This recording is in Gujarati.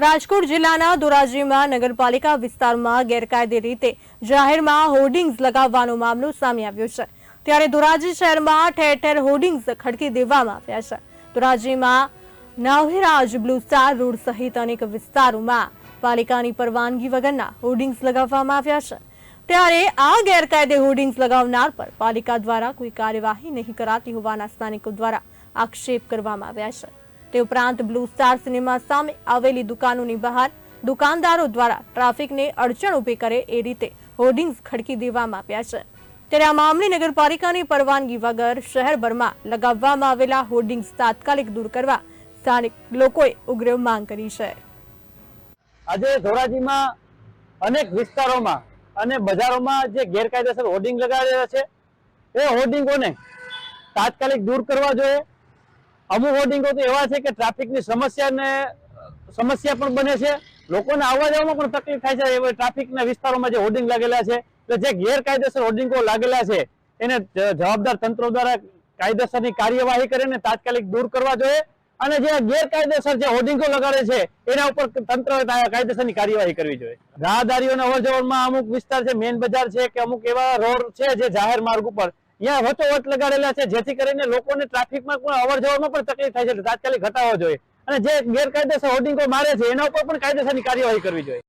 રાજકોટ જિલ્લાના ધોરાજીમાં નગરપાલિકા વિસ્તારમાં ગેરકાયદે રીતે જાહેરમાં હોર્ડિંગ્સ લગાવવાનો મામલો સામે આવ્યો છે. ત્યારે ધોરાજી શહેરમાં ઠેર ઠેર હોર્ડિંગ્સ ખડકી દેવામાં આવ્યા છે. ધોરાજીમાં નાવેરાજ બ્લુ સ્ટાર રોડ સહિત અનેક વિસ્તારોમાં પાલિકાની પરવાનગી વગરના હોર્ડિંગ્સ લગાવવામાં આવ્યા છે. ત્યારે આ ગેરકાયદે હોર્ડિંગ્સ લગાવનાર પર પાલિકા દ્વારા કોઈ કાર્યવાહી નહીં કરાતી હોવાના સ્થાનિકો દ્વારા આક્ષેપ કરવામાં આવ્યા છે. તે ઉપરાંત બ્લુ સ્ટાર સિનેમા સામે આવેલી દુકાનોની બહાર દુકાનદારો દ્વારા ટ્રાફિકને અડચણ ઊભી કરે એ રીતે હોર્ડિંગ્સ ખડકી દેવામાં આવ્યા છે. ત્યારે આ મામલે નગરપાલિકાની પરવાનગી વગર શહેરભરમાં લગાવવામાં આવેલા હોર્ડિંગ્સ તાત્કાલિક દૂર કરવા સ્થાનિક લોકોએ ઉગ્ર માંગ કરી છે. આજે ધોરાજીમાં અનેક વિસ્તારોમાં અને બજારોમાં જે ગેરકાયદેસર હોર્ડિંગ લગાવેલા છે, એ હોર્ડિંગોને તાત્કાલિક દૂર કરવા જોઈએ. અમુક હોર્ડિંગો તો એવા છે કે ટ્રાફિકની સમસ્યાને સમસ્યા પણ બને છે. લોકોને આવવા જવામાં પણ તકલીફ થાય છે. એવા ટ્રાફિકના વિસ્તારોમાં જે હોર્ડિંગ લાગેલા છે, એટલે જે ગેરકાયદેસર હોર્ડિંગો લાગેલા છે, એને જવાબદાર તંત્રો દ્વારા કાયદેસરની કાર્યવાહી કરીને તાત્કાલિક દૂર કરવા જોઈએ. અને જે ગેરકાયદેસર જે હોર્ડિંગો લગાડે છે, એના ઉપર તંત્ર કાયદેસરની કાર્યવાહી કરવી જોઈએ. રાહદારીઓના અવર અમુક વિસ્તાર છે મેન બજાર છે કે અમુક એવા રોડ છે જે જાહેર માર્ગ ઉપર ત્યાં વચોવચ લગાડેલા છે, જેથી કરીને લોકોને ટ્રાફિકમાં પણ અવર જવરમાં પણ તકલીફ થાય છે. તાત્કાલિક હટાવવો જોઈએ. અને જે ગેરકાયદેસર હોર્ડિંગો મારે છે, એના ઉપર પણ કાયદેસરની કાર્યવાહી કરવી જોઈએ.